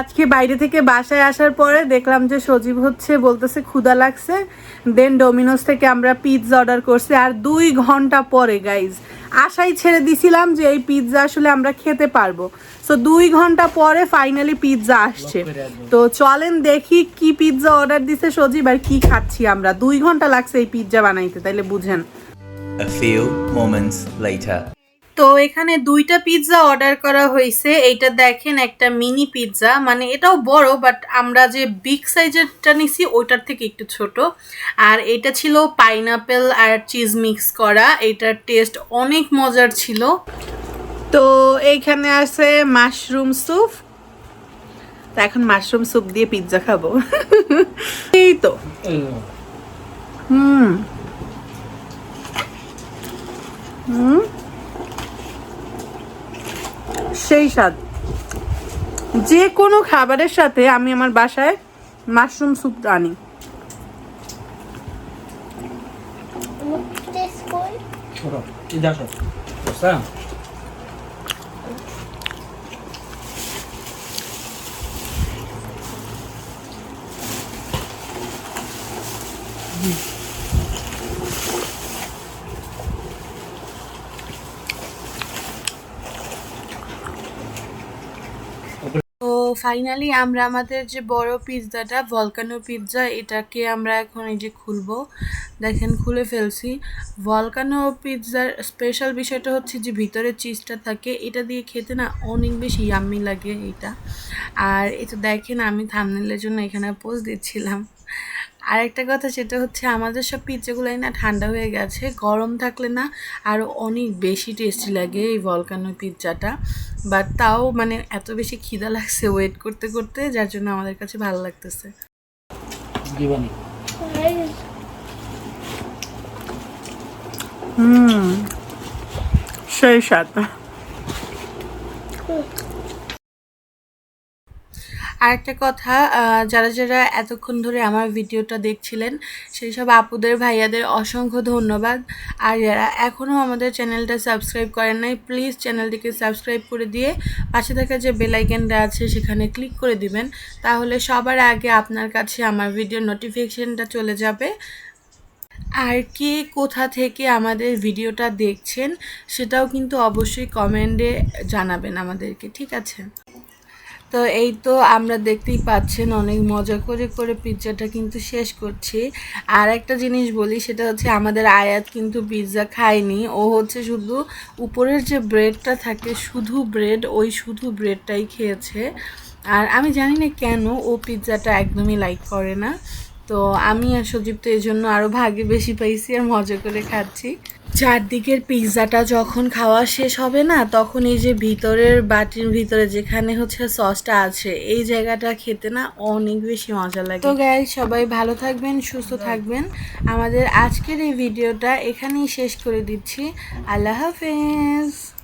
আজকে বাইরে থেকে বাসায় আসার পরে দেখলাম যে সজীব হচ্ছে বলতেছে ক্ষুদা লাগছে। দেন ডোমিনোস থেকে আমরা পিৎজা অর্ডার করছি আর দুই ঘণ্টা পরে গাইজ আশাই ছেড়ে দিছিলাম যে এই পিৎজা আসলে আমরা খেতে পারব। সো দুই ঘণ্টা পরে ফাইনালি পিৎজা আসছে। তো চলেন দেখি কি পিৎজা অর্ডার দিছে সজীব আর কি খাচ্ছি আমরা। দুই ঘণ্টা লাগছে এই পিৎজা বানাইতে তাইলে বুঝেন। A few moments later. তো এখানে দুইটা পিৎজা অর্ডার করা হয়েছে। এইটা দেখেন একটা মিনি পিৎজা মানে এটাও বড় বাট আমরা যে বিগ সাইজেরটা নিছি ওইটার থেকে একটু ছোট। আর এটা ছিল পাইনাপেল আর চিজ মিক্স করা। এটার টেস্ট অনেক মজার ছিল। তো এইখানে আছে মাশরুম স্যুপ তা এখন মাশরুম স্যুপ দিয়ে পিৎজা খাব। এই তো। হুম। হুম। সেই স্বাদ। যে কোনো খাবারের সাথে আমি আমার বাসায় মাশরুম স্যুপ আনি। This ফাইনালি আমরা আমাদের যে বড় পিৎজাটা ভলকানো পিৎজা এটাকে আমরা এখন এই যে খুলবো। দেখেন, খুলে ফেলছি। ভলকানো পিৎজার স্পেশাল বিষয়টা হচ্ছে যে ভিতরে চিজটা থাকে, এটা দিয়ে খেতে না অনেক বেশি ইয়াম্মি লাগে এটা। আর এটা দেখেন, আমি থামনেলের জন্য এখানে পোস্ট দিচ্ছিলাম। আর একটা কথা সেটা হচ্ছে আমাদের সব পিৎজাগুলোই না ঠান্ডা হয়ে গেছে গরম থাকলে না আরও অনেক বেশি টেস্টি লাগে এই ভলকানো পিৎজাটা বাট তাও মানে এত বেশি খিদা লাগছে ওয়েট করতে করতে যার জন্য আমাদের কাছে ভালো লাগতেছে। হুম সেই স্বাদ। আর একটা কথা যারা যারা এতক্ষণ ধরে আমার ভিডিওটা দেখছিলেন, সেই সব আপুদের, ভাইয়াদের অসংখ্য ধন্যবাদ। আর যারা এখনও আমাদের চ্যানেলটা সাবস্ক্রাইব করেন নাই, প্লিজ চ্যানেলটিকে সাবস্ক্রাইব করে দিয়ে পাশে থাকা যে বেলাইকেনটা আছে, সেখানে ক্লিক করে দিবেন। তাহলে সবার আগে আপনার কাছে আমার ভিডিও নোটিফিকেশনটা চলে যাবে। আর কে কোথা থেকে আমাদের ভিডিওটা দেখছেন, সেটাও কিন্তু অবশ্যই কমেন্টে জানাবেন আমাদেরকে, ঠিক আছে? তো এই তো আমরা দেখতেই পাচ্ছেন অনেক মজা করে করে পিৎজাটা কিন্তু শেষ করছি। আর একটা জিনিস বলি, সেটা হচ্ছে আমাদের আয়াত কিন্তু পিৎজা খায়নি। ও হচ্ছে শুধু উপরের যে ব্রেডটা থাকে, শুধু ব্রেড, ওই শুধু ব্রেডটাই খেয়েছে। আর আমি জানি না কেন ও পিৎজাটা একদমই লাইক করে না। তো আমি আর সজীব তো এই জন্য আরও ভাগে বেশি পাইছি আর মজা করে খাচ্ছি। চারদিকের পিৎজাটা যখন খাওয়া শেষ হবে না, তখন এই যে ভিতরের বাটির ভিতরে যেখানে হচ্ছে সসটা আছে, এই জায়গাটা খেতে না অনেক বেশি মজা লাগে। তো গাই সবাই ভালো থাকবেন, সুস্থ থাকবেন। আমাদের আজকের এই ভিডিওটা এখানেই শেষ করে দিচ্ছি। আল্লাহ হাফেজ।